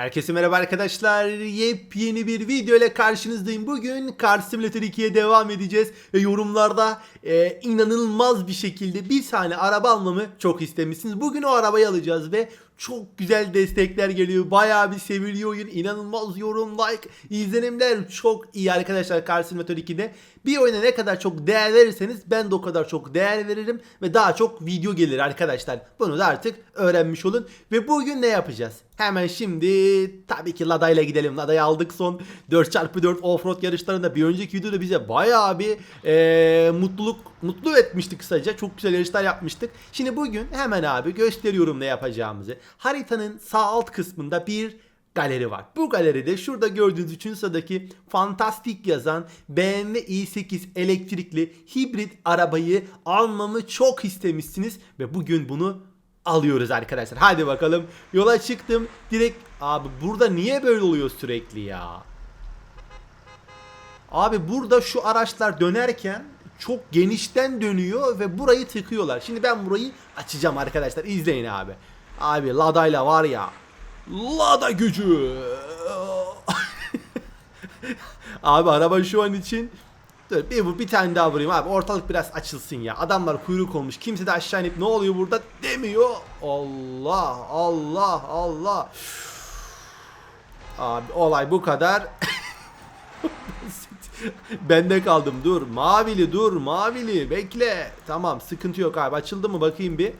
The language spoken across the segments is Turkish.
Herkese merhaba arkadaşlar. Yepyeni bir video ile karşınızdayım. Bugün Car Simulator 2'ye devam edeceğiz. Ve yorumlarda e, inanılmaz bir şekilde bir tane araba almamı çok istemişsiniz. Bugün o arabayı alacağız ve çok güzel destekler geliyor. Bayağı bir seviliyor oyun. İnanılmaz yorum, like, izlenimler çok iyi arkadaşlar Car Simulator 2'de. Bir oyuna ne kadar çok değer verirseniz ben de o kadar çok değer veririm ve daha çok video gelir arkadaşlar. Bunu da artık öğrenmiş olun. Ve bugün ne yapacağız? Hemen şimdi tabii ki Lada ile gidelim. Lada'yı aldık son 4x4 offroad yarışlarında. Bir önceki videoda bize bayağı bir eee, mutluluk mutlu etmiştik kısaca. Çok güzel yarışlar yapmıştık. Şimdi bugün hemen abi gösteriyorum ne yapacağımızı. Haritanın sağ alt kısmında bir galeri var. Bu galeride şurada gördüğünüz için sıradaki fantastik yazan BMW i8 elektrikli hibrit arabayı almamı çok istemişsiniz ve bugün bunu alıyoruz arkadaşlar. Hadi bakalım yola çıktım. Direkt abi burada niye böyle oluyor sürekli ya? Abi burada şu araçlar dönerken çok genişten dönüyor ve burayı tıkıyorlar. Şimdi ben burayı açacağım arkadaşlar. İzleyin abi. Abi Lada'yla var ya. Lada gücü. abi araba şu an için Dur bir, bir tane daha vurayım abi. Ortalık biraz açılsın ya. Adamlar kuyruk olmuş. Kimse de aşağı inip ne oluyor burada demiyor. Allah Allah Allah. Abi olay bu kadar. Bende kaldım. Dur mavili dur mavili. Bekle. Tamam sıkıntı yok abi. Açıldı mı bakayım bir.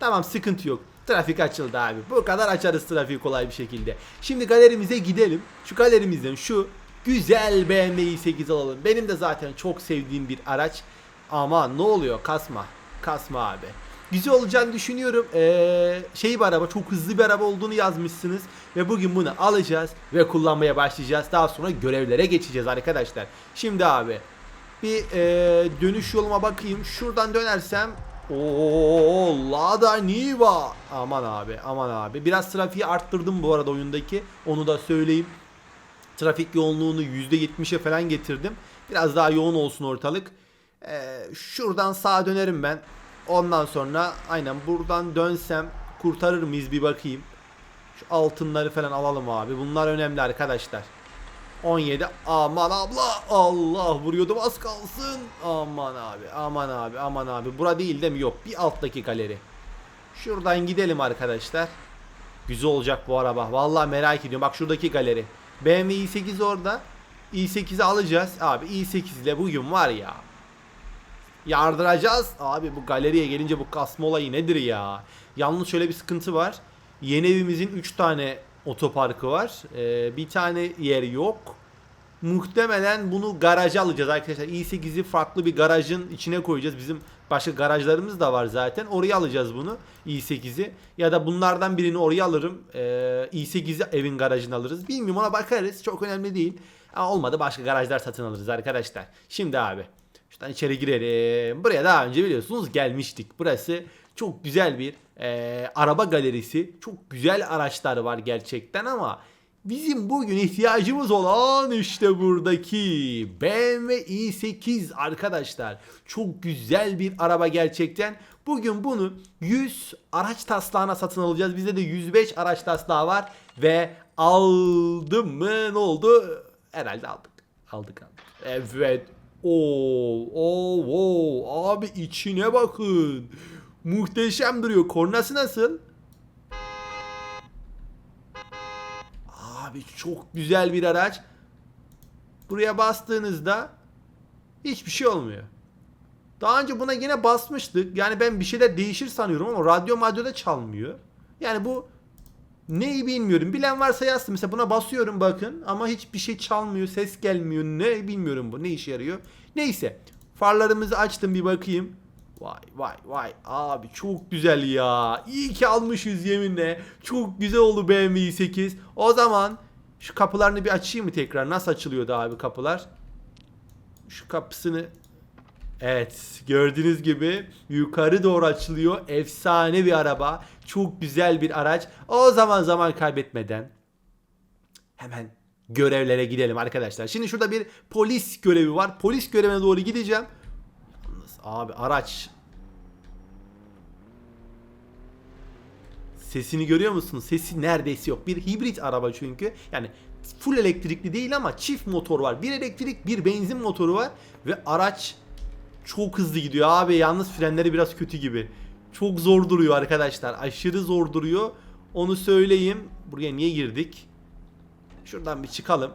Tamam sıkıntı yok Trafik açıldı abi. Bu kadar açarız trafiği kolay bir şekilde. Şimdi galerimize gidelim. Şu galerimizden şu güzel BMW i8 alalım. Benim de zaten çok sevdiğim bir araç. Ama ne oluyor? Kasma. Kasma abi. Güzel olacağını düşünüyorum. Ee, şey bir araba, çok hızlı bir araba olduğunu yazmışsınız. Ve bugün bunu alacağız ve kullanmaya başlayacağız. Daha sonra görevlere geçeceğiz arkadaşlar. Şimdi abi bir e, dönüş yoluma bakayım. Şuradan dönersem Oo, Lada Niva. Aman abi, aman abi. Biraz trafiği arttırdım bu arada oyundaki. Onu da söyleyeyim. Trafik yoğunluğunu %70'e falan getirdim. Biraz daha yoğun olsun ortalık. Ee, şuradan sağa dönerim ben. Ondan sonra aynen buradan dönsem kurtarır mıyız bir bakayım. Şu altınları falan alalım abi. Bunlar önemli arkadaşlar. 17 aman abla Allah vuruyordum az kalsın. Aman abi aman abi aman abi. Bura değil değil mi? Yok bir alttaki galeri. Şuradan gidelim arkadaşlar. Güzel olacak bu araba. Vallahi merak ediyorum. Bak şuradaki galeri. BMW i8 orada. i8'i alacağız. Abi i8 ile bugün var ya. Yardıracağız. Abi bu galeriye gelince bu kasma olayı nedir ya? Yalnız şöyle bir sıkıntı var. Yeni evimizin 3 tane otoparkı var. Ee, bir tane yer yok. Muhtemelen bunu garaja alacağız arkadaşlar. i8'i farklı bir garajın içine koyacağız. Bizim başka garajlarımız da var zaten. Oraya alacağız bunu. i8'i. Ya da bunlardan birini oraya alırım. Ee, i8'i evin garajına alırız. Bilmiyorum ona bakarız. Çok önemli değil. Ama olmadı başka garajlar satın alırız arkadaşlar. Şimdi abi. Şuradan içeri girelim. Buraya daha önce biliyorsunuz gelmiştik. Burası çok güzel bir e, araba galerisi. Çok güzel araçlar var gerçekten ama bizim bugün ihtiyacımız olan işte buradaki BMW i8 arkadaşlar. Çok güzel bir araba gerçekten. Bugün bunu 100 araç taslağına satın alacağız. Bizde de 105 araç taslağı var ve aldım mı ne oldu? Herhalde aldık. Aldık aldık. Evet. Oo, oo, oo. Abi içine bakın. Muhteşem duruyor. Kornası nasıl? Abi çok güzel bir araç. Buraya bastığınızda hiçbir şey olmuyor. Daha önce buna yine basmıştık. Yani ben bir şeyler değişir sanıyorum ama radyo madyoda çalmıyor. Yani bu neyi bilmiyorum. Bilen varsa yazsın. Mesela buna basıyorum bakın ama hiçbir şey çalmıyor. Ses gelmiyor. Ne bilmiyorum bu. Ne işe yarıyor. Neyse. Farlarımızı açtım bir bakayım. Vay vay vay abi çok güzel ya. İyi ki almışız yeminle. Çok güzel oldu BMW i8. O zaman şu kapılarını bir açayım mı tekrar? Nasıl açılıyordu abi kapılar? Şu kapısını Evet gördüğünüz gibi yukarı doğru açılıyor. Efsane bir araba. Çok güzel bir araç. O zaman zaman kaybetmeden hemen görevlere gidelim arkadaşlar. Şimdi şurada bir polis görevi var. Polis görevine doğru gideceğim. Abi araç Sesini görüyor musunuz? Sesi neredeyse yok. Bir hibrit araba çünkü. Yani full elektrikli değil ama çift motor var. Bir elektrik, bir benzin motoru var ve araç çok hızlı gidiyor abi. Yalnız frenleri biraz kötü gibi. Çok zor duruyor arkadaşlar. Aşırı zor duruyor. Onu söyleyeyim. Buraya niye girdik? Şuradan bir çıkalım.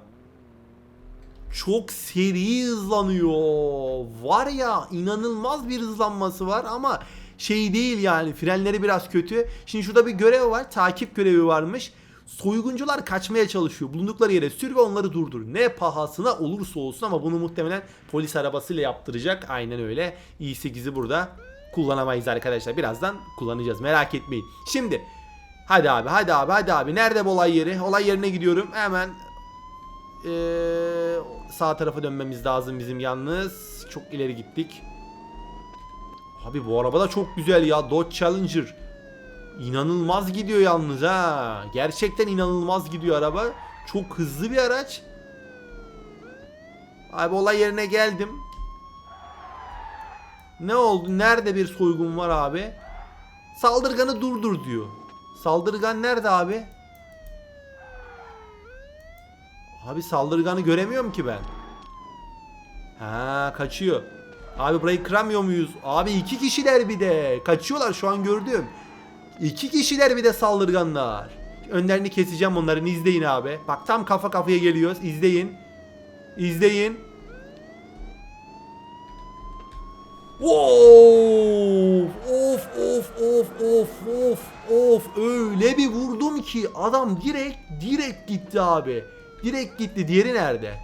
Çok seri hızlanıyor. Var ya inanılmaz bir hızlanması var ama şey değil yani frenleri biraz kötü. Şimdi şurada bir görev var. Takip görevi varmış. Soyguncular kaçmaya çalışıyor. Bulundukları yere sür ve onları durdur. Ne pahasına olursa olsun ama bunu muhtemelen polis arabasıyla yaptıracak. Aynen öyle. i8'i burada kullanamayız arkadaşlar. Birazdan kullanacağız. Merak etmeyin. Şimdi hadi abi hadi abi hadi abi. Nerede bu olay yeri? Olay yerine gidiyorum. Hemen ee, sağ tarafa dönmemiz lazım bizim yalnız. Çok ileri gittik. Abi bu araba da çok güzel ya. Dodge Challenger. İnanılmaz gidiyor yalnız ha. Gerçekten inanılmaz gidiyor araba. Çok hızlı bir araç. Abi olay yerine geldim. Ne oldu? Nerede bir soygun var abi? Saldırganı durdur diyor. Saldırgan nerede abi? Abi saldırganı göremiyorum ki ben. Ha kaçıyor. Abi burayı kıramıyor muyuz? Abi iki kişiler bir de. Kaçıyorlar şu an gördüm. İki kişiler bir de saldırganlar. Önlerini keseceğim onların izleyin abi. Bak tam kafa kafaya geliyoruz. İzleyin. İzleyin. Of of of of of of of öyle bir vurdum ki adam direkt direkt gitti abi. Direkt gitti. Diğeri nerede?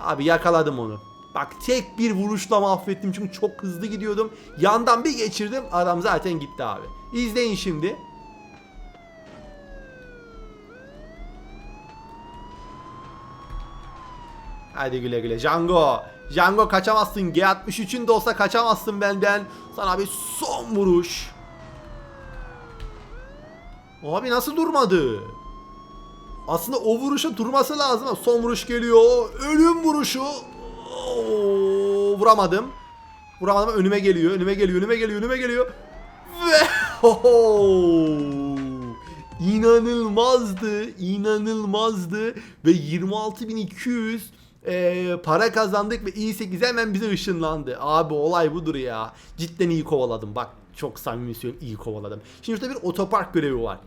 Abi yakaladım onu. Bak tek bir vuruşla mahvettim çünkü çok hızlı gidiyordum. Yandan bir geçirdim adam zaten gitti abi. İzleyin şimdi. Hadi güle güle Django. Django kaçamazsın. G63'ün de olsa kaçamazsın benden. Sana bir son vuruş. Abi nasıl durmadı? Aslında o vuruşa durması lazım son vuruş geliyor. Ölüm vuruşu. Oo, vuramadım. Vuramadım ama önüme geliyor. Önüme geliyor. Önüme geliyor. Önüme geliyor. Ve Oho! inanılmazdı. inanılmazdı ve 26.200 e, para kazandık ve i8 hemen bize ışınlandı. Abi olay budur ya. Cidden iyi kovaladım. Bak çok samimi söylüyorum iyi kovaladım. Şimdi şurada bir otopark görevi var.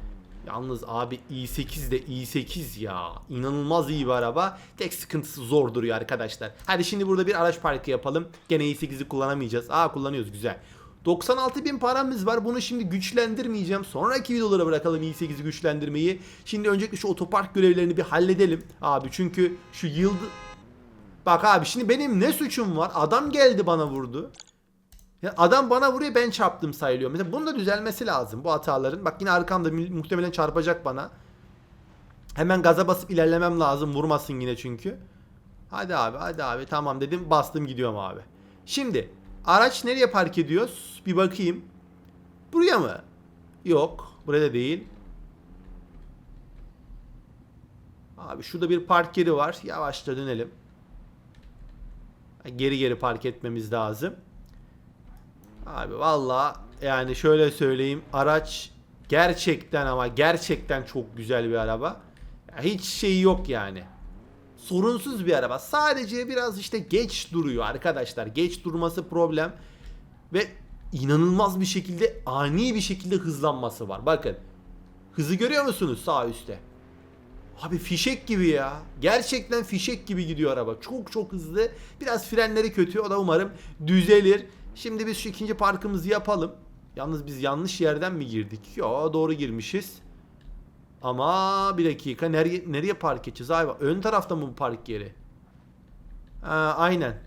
Yalnız abi i8 de i8 ya. İnanılmaz iyi bir araba. Tek sıkıntısı zor duruyor arkadaşlar. Hadi şimdi burada bir araç parkı yapalım. Gene i8'i kullanamayacağız. Aa kullanıyoruz güzel. 96 bin paramız var. Bunu şimdi güçlendirmeyeceğim. Sonraki videolara bırakalım i8'i güçlendirmeyi. Şimdi öncelikle şu otopark görevlerini bir halledelim. Abi çünkü şu yıldız... Bak abi şimdi benim ne suçum var? Adam geldi bana vurdu. Ya adam bana vuruyor ben çarptım sayılıyor. Mesela bunun da düzelmesi lazım bu hataların. Bak yine arkamda mu- muhtemelen çarpacak bana. Hemen gaza basıp ilerlemem lazım. Vurmasın yine çünkü. Hadi abi hadi abi tamam dedim bastım gidiyorum abi. Şimdi araç nereye park ediyoruz? Bir bakayım. Buraya mı? Yok. Burada değil. Abi şurada bir park yeri var. Yavaşça dönelim. Geri geri park etmemiz lazım. Abi valla yani şöyle söyleyeyim araç gerçekten ama gerçekten çok güzel bir araba. Hiç şeyi yok yani. Sorunsuz bir araba. Sadece biraz işte geç duruyor arkadaşlar. Geç durması problem. Ve inanılmaz bir şekilde ani bir şekilde hızlanması var. Bakın. Hızı görüyor musunuz sağ üstte? Abi fişek gibi ya. Gerçekten fişek gibi gidiyor araba. Çok çok hızlı. Biraz frenleri kötü. O da umarım düzelir. Şimdi biz şu ikinci parkımızı yapalım. Yalnız biz yanlış yerden mi girdik? Yo doğru girmişiz. Ama bir dakika nereye, nereye park edeceğiz abi? Ön tarafta mı bu park yeri? Ha, aynen.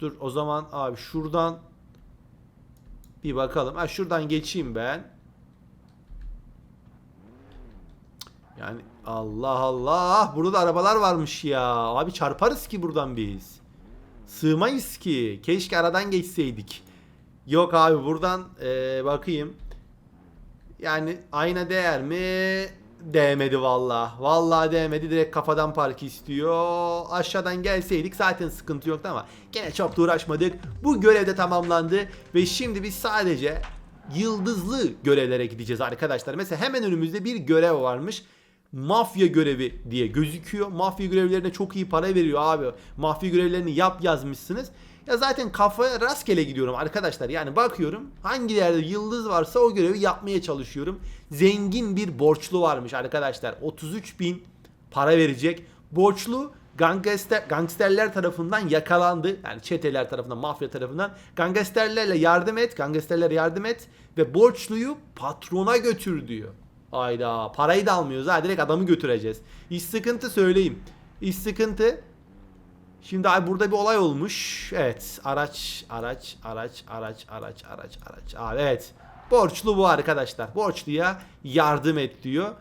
Dur o zaman abi şuradan bir bakalım. Ha şuradan geçeyim ben. Yani Allah Allah. Burada da arabalar varmış ya. Abi çarparız ki buradan biz. Sığmayız ki. Keşke aradan geçseydik. Yok abi buradan eee, bakayım. Yani ayna değer mi? Değmedi valla. Valla değmedi. Direkt kafadan park istiyor. Aşağıdan gelseydik zaten sıkıntı yoktu ama gene çok da uğraşmadık. Bu görev de tamamlandı ve şimdi biz sadece yıldızlı görevlere gideceğiz arkadaşlar. Mesela hemen önümüzde bir görev varmış. Mafya görevi diye gözüküyor. Mafya görevlerine çok iyi para veriyor abi. Mafya görevlerini yap yazmışsınız. Ya zaten kafaya rastgele gidiyorum arkadaşlar. Yani bakıyorum hangi yerde yıldız varsa o görevi yapmaya çalışıyorum. Zengin bir borçlu varmış arkadaşlar. 33 bin para verecek. Borçlu gangster, gangsterler tarafından yakalandı. Yani çeteler tarafından, mafya tarafından. Gangsterlerle yardım et, gangsterlere yardım et ve borçluyu patrona götür diyor. Ayda parayı da almıyoruz ha direkt adamı götüreceğiz. İş sıkıntı söyleyeyim. İş sıkıntı. Şimdi abi burada bir olay olmuş. Evet araç araç araç araç araç araç araç. Abi evet. Borçlu bu arkadaşlar. Borçluya yardım et diyor.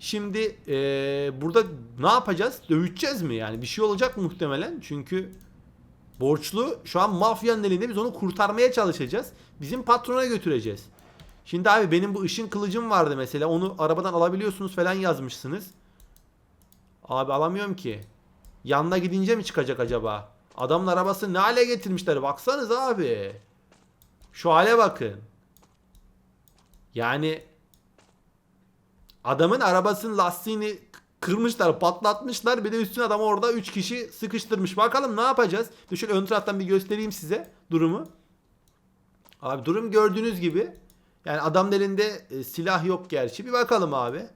Şimdi eee, burada ne yapacağız? Dövüşeceğiz mi yani? Bir şey olacak muhtemelen. Çünkü borçlu şu an mafyanın elinde biz onu kurtarmaya çalışacağız. Bizim patrona götüreceğiz. Şimdi abi benim bu ışın kılıcım vardı mesela. Onu arabadan alabiliyorsunuz falan yazmışsınız. Abi alamıyorum ki. Yanına gidince mi çıkacak acaba? Adamın arabası ne hale getirmişler baksanız abi. Şu hale bakın. Yani adamın arabasının lastiğini kırmışlar, patlatmışlar. Bir de üstüne adam orada 3 kişi sıkıştırmış. Bakalım ne yapacağız? Dur şöyle ön taraftan bir göstereyim size durumu. Abi durum gördüğünüz gibi. Yani adamın elinde e, silah yok gerçi. Bir bakalım abi.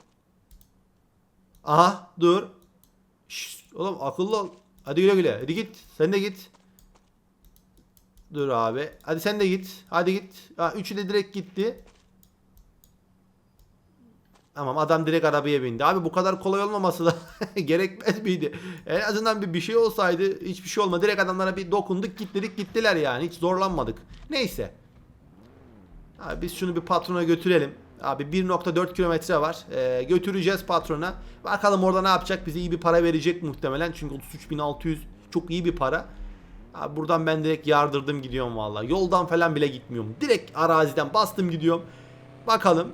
Aha dur. Şşt, oğlum akıllı ol. Hadi güle güle. Hadi git. Sen de git. Dur abi. Hadi sen de git. Hadi git. Ha, üçü de direkt gitti. Tamam adam direkt arabaya bindi. Abi bu kadar kolay olmaması da gerekmez miydi? En azından bir bir şey olsaydı hiçbir şey olmadı. Direkt adamlara bir dokunduk gittik gittiler yani. Hiç zorlanmadık. Neyse. Abi biz şunu bir patrona götürelim. Abi 1.4 kilometre var. Ee, götüreceğiz patrona. Bakalım orada ne yapacak? Bize iyi bir para verecek muhtemelen. Çünkü 33.600 çok iyi bir para. Abi buradan ben direkt yardırdım gidiyorum valla. Yoldan falan bile gitmiyorum. Direkt araziden bastım gidiyorum. Bakalım.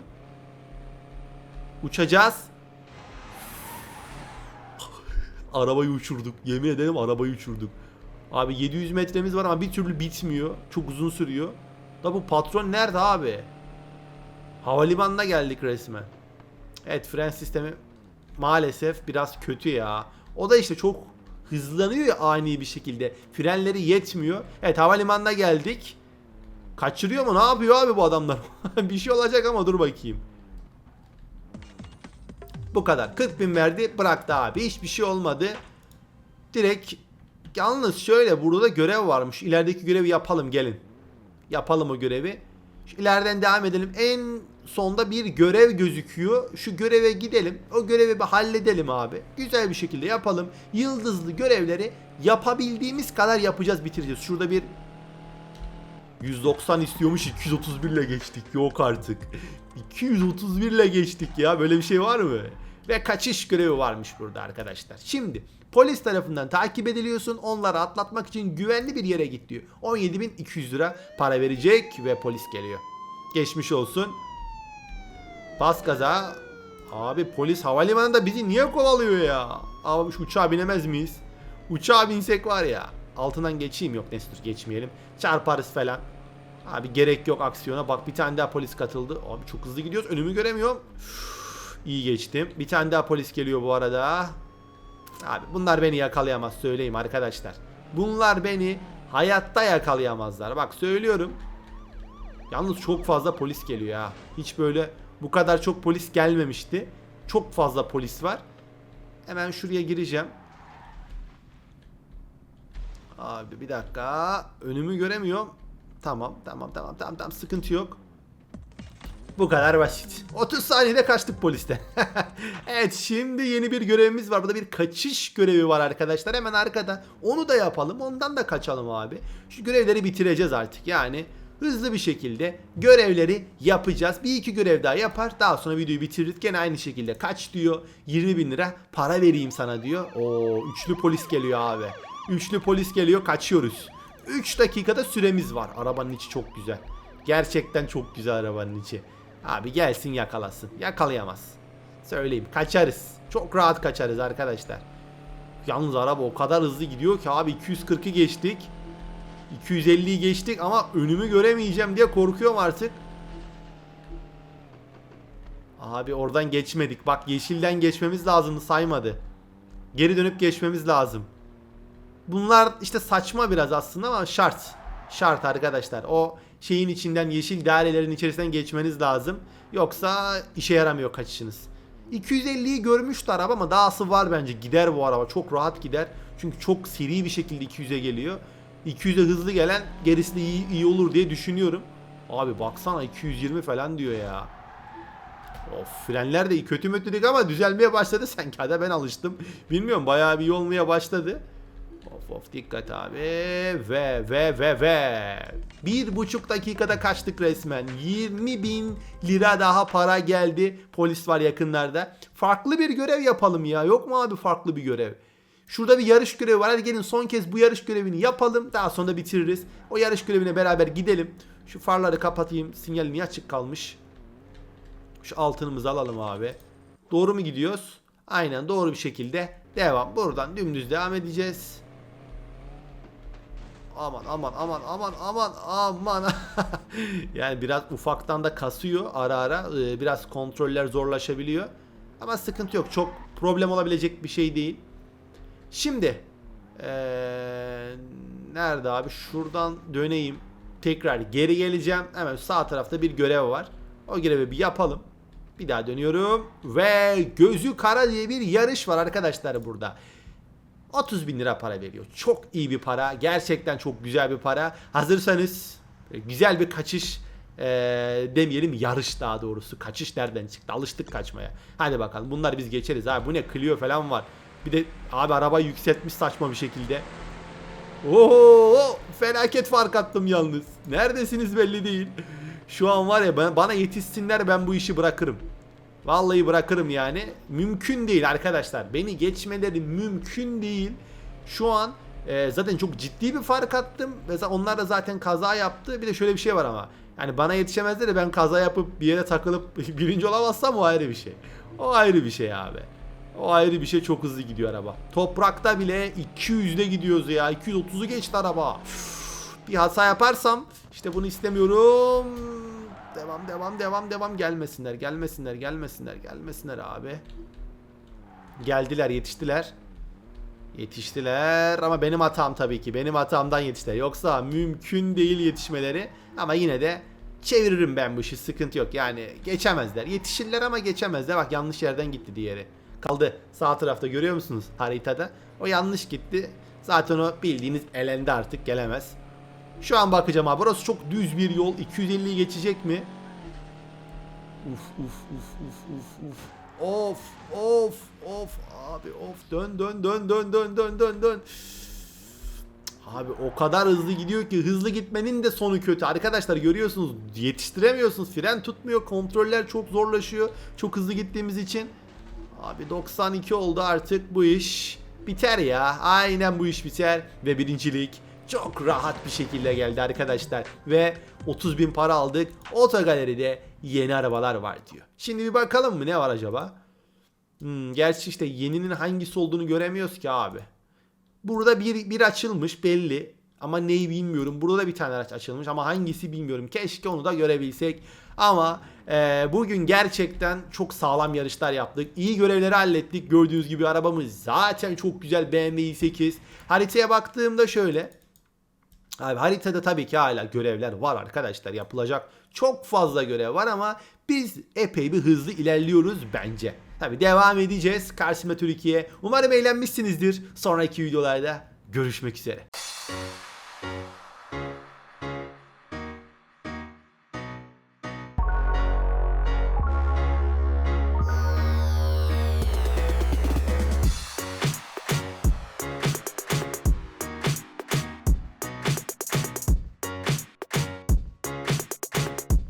Uçacağız. arabayı uçurduk. Yemin ederim arabayı uçurduk. Abi 700 metremiz var ama bir türlü bitmiyor. Çok uzun sürüyor. Da bu patron nerede abi? Havalimanına geldik resmen. Evet fren sistemi maalesef biraz kötü ya. O da işte çok hızlanıyor ya ani bir şekilde. Frenleri yetmiyor. Evet havalimanına geldik. Kaçırıyor mu? Ne yapıyor abi bu adamlar? bir şey olacak ama dur bakayım. Bu kadar. 40 bin verdi bıraktı abi. Hiçbir şey olmadı. Direkt yalnız şöyle burada da görev varmış. İlerideki görevi yapalım gelin. Yapalım o görevi. Şu ileriden devam edelim. En sonda bir görev gözüküyor. Şu göreve gidelim. O görevi bir halledelim abi. Güzel bir şekilde yapalım. Yıldızlı görevleri yapabildiğimiz kadar yapacağız bitireceğiz. Şurada bir 190 istiyormuş 231 ile geçtik. Yok artık. 231 ile geçtik ya. Böyle bir şey var mı? Ve kaçış görevi varmış burada arkadaşlar. Şimdi polis tarafından takip ediliyorsun. Onları atlatmak için güvenli bir yere git diyor. 17.200 lira para verecek ve polis geliyor. Geçmiş olsun. Bas gaza. Abi polis havalimanında bizi niye kovalıyor ya? Abi şu uçağa binemez miyiz? Uçağa binsek var ya. Altından geçeyim yok neyse dur geçmeyelim. Çarparız falan. Abi gerek yok aksiyona. Bak bir tane daha polis katıldı. Abi çok hızlı gidiyoruz. Önümü göremiyorum. Üf, İyi geçtim. Bir tane daha polis geliyor bu arada. Abi bunlar beni yakalayamaz söyleyeyim arkadaşlar. Bunlar beni hayatta yakalayamazlar. Bak söylüyorum. Yalnız çok fazla polis geliyor ha. Hiç böyle bu kadar çok polis gelmemişti. Çok fazla polis var. Hemen şuraya gireceğim. Abi bir dakika. Önümü göremiyorum. Tamam tamam tamam tamam tamam sıkıntı yok. Bu kadar basit. 30 saniyede kaçtık polisten. evet şimdi yeni bir görevimiz var. Burada bir kaçış görevi var arkadaşlar. Hemen arkada. Onu da yapalım. Ondan da kaçalım abi. Şu görevleri bitireceğiz artık. Yani hızlı bir şekilde görevleri yapacağız. Bir iki görev daha yapar. Daha sonra videoyu bitiririz. Gene aynı şekilde kaç diyor. 20 bin lira para vereyim sana diyor. Oo üçlü polis geliyor abi. Üçlü polis geliyor kaçıyoruz. 3 dakikada süremiz var. Arabanın içi çok güzel. Gerçekten çok güzel arabanın içi. Abi gelsin yakalasın. Yakalayamaz. Söyleyeyim kaçarız. Çok rahat kaçarız arkadaşlar. Yalnız araba o kadar hızlı gidiyor ki abi 240'ı geçtik. 250'yi geçtik ama önümü göremeyeceğim diye korkuyorum artık. Abi oradan geçmedik. Bak yeşilden geçmemiz lazımdı saymadı. Geri dönüp geçmemiz lazım. Bunlar işte saçma biraz aslında ama şart. Şart arkadaşlar. O şeyin içinden yeşil dairelerin içerisinden geçmeniz lazım. Yoksa işe yaramıyor kaçışınız. 250'yi görmüştü araba ama dahası var bence. Gider bu araba. Çok rahat gider. Çünkü çok seri bir şekilde 200'e geliyor. 200'e hızlı gelen gerisi de iyi, iyi olur diye düşünüyorum. Abi baksana 220 falan diyor ya. Of frenler de kötü mü dedik ama düzelmeye başladı sanki. Hadi ben alıştım. Bilmiyorum bayağı bir iyi olmaya başladı. Of of dikkat abi. Ve ve ve ve. Bir buçuk dakikada kaçtık resmen. 20 bin lira daha para geldi. Polis var yakınlarda. Farklı bir görev yapalım ya. Yok mu abi farklı bir görev? Şurada bir yarış görevi var. Hadi gelin son kez bu yarış görevini yapalım. Daha sonra da bitiririz. O yarış görevine beraber gidelim. Şu farları kapatayım. Sinyal niye açık kalmış? Şu altınımızı alalım abi. Doğru mu gidiyoruz? Aynen doğru bir şekilde devam. Buradan dümdüz devam edeceğiz. Aman aman aman aman aman aman. yani biraz ufaktan da kasıyor ara ara. Ee, Biraz kontroller zorlaşabiliyor. Ama sıkıntı yok. Çok problem olabilecek bir şey değil. Şimdi ee, nerede abi? Şuradan döneyim. Tekrar geri geleceğim. Hemen sağ tarafta bir görev var. O görevi bir yapalım. Bir daha dönüyorum. Ve gözü kara diye bir yarış var arkadaşlar burada. 30 bin lira para veriyor. Çok iyi bir para. Gerçekten çok güzel bir para. Hazırsanız e, güzel bir kaçış e, demeyelim yarış daha doğrusu. Kaçış nereden çıktı? Alıştık kaçmaya. Hadi bakalım. Bunlar biz geçeriz abi. Bu ne? Clio falan var. Bir de abi araba yükseltmiş saçma bir şekilde. Oo, felaket fark attım yalnız. Neredesiniz belli değil. Şu an var ya bana yetişsinler ben bu işi bırakırım. Vallahi bırakırım yani. Mümkün değil arkadaşlar. Beni geçmeleri mümkün değil. Şu an e, zaten çok ciddi bir fark attım. Mesela onlar da zaten kaza yaptı. Bir de şöyle bir şey var ama. Yani bana yetişemezler de ben kaza yapıp bir yere takılıp birinci olamazsam o ayrı bir şey. O ayrı bir şey abi. O ayrı bir şey çok hızlı gidiyor araba. Toprakta bile 200'de gidiyoruz ya. 230'u geçti araba. Üf, Bir hata yaparsam işte bunu istemiyorum. Devam devam devam devam gelmesinler gelmesinler gelmesinler gelmesinler abi. Geldiler yetiştiler. Yetiştiler ama benim hatam tabii ki. Benim hatamdan yetiştiler. Yoksa mümkün değil yetişmeleri. Ama yine de çeviririm ben bu işi. Sıkıntı yok. Yani geçemezler. Yetişirler ama geçemezler. Bak yanlış yerden gitti diğeri. Kaldı sağ tarafta görüyor musunuz haritada? O yanlış gitti. Zaten o bildiğiniz elendi artık gelemez. Şu an bakacağım abi. Burası çok düz bir yol. 250'yi geçecek mi? Uf uf uf uf uf uf. Of of of abi of dön dön dön dön dön dön dön dön. Abi o kadar hızlı gidiyor ki hızlı gitmenin de sonu kötü. Arkadaşlar görüyorsunuz yetiştiremiyorsunuz. Fren tutmuyor. Kontroller çok zorlaşıyor. Çok hızlı gittiğimiz için. Abi 92 oldu artık bu iş. Biter ya. Aynen bu iş biter. Ve birincilik çok rahat bir şekilde geldi arkadaşlar. Ve 30 bin para aldık. Otogaleride yeni arabalar var diyor. Şimdi bir bakalım mı ne var acaba? Hmm, gerçi işte yeninin hangisi olduğunu göremiyoruz ki abi. Burada bir, bir açılmış belli. Ama neyi bilmiyorum. Burada da bir tane araç açılmış ama hangisi bilmiyorum. Keşke onu da görebilsek. Ama e, bugün gerçekten çok sağlam yarışlar yaptık. İyi görevleri hallettik. Gördüğünüz gibi arabamız zaten çok güzel BMW i8. Haritaya baktığımda şöyle. Abi haritada tabii ki hala görevler var arkadaşlar yapılacak çok fazla görev var ama biz epey bir hızlı ilerliyoruz bence. Tabii devam edeceğiz Karşıma Türkiye. Umarım eğlenmişsinizdir. Sonraki videolarda görüşmek üzere.